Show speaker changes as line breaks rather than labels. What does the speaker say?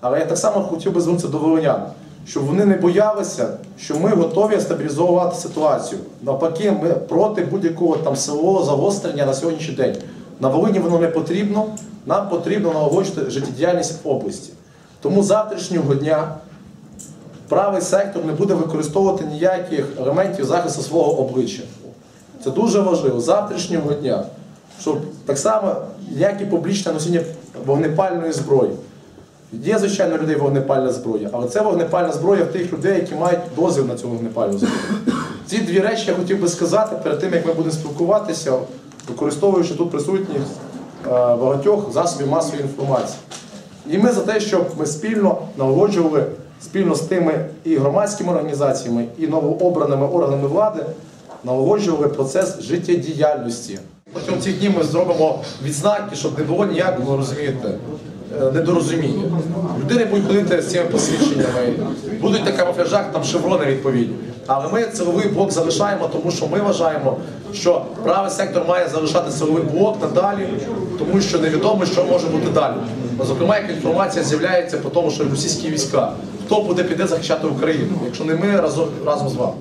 Але я так само хотів би звернутися до волинян, щоб вони не боялися, що ми готові стабілізувати ситуацію. Навпаки, ми проти будь-якого там силового загострення на сьогоднішній день. На Волині воно не потрібно, нам потрібно налагоджувати життєдіяльність області. Тому завтрашнього дня правий сектор не буде використовувати ніяких елементів захисту свого обличчя. Це дуже важливо завтрашнього дня, щоб так само як і публічне носіння вогнепальної зброї. Є, звичайно, людей вогнепальна зброя, але це вогнепальна зброя в тих людей, які мають дозвіл на цю вогнепальну зброю. Ці дві речі я хотів би сказати перед тим, як ми будемо спілкуватися, використовуючи тут присутність е, багатьох засобів масової інформації. І ми за те, щоб ми спільно налагоджували спільно з тими і громадськими організаціями, і новообраними органами влади налагоджували процес життєдіяльності. Протягом цих днів ми зробимо відзнаки, щоб не було ніякого розумієте, недорозуміння. Людини будуть ходити з цими посвідченнями, будуть на камуфляжах там шеврони відповідні. Але ми силовий блок залишаємо, тому що ми вважаємо, що правий сектор має залишати силовий блок надалі, тому що невідомо, що може бути далі. Зокрема, як інформація з'являється по тому, що російські війська, хто буде піде захищати Україну, якщо не ми разом, разом з вами.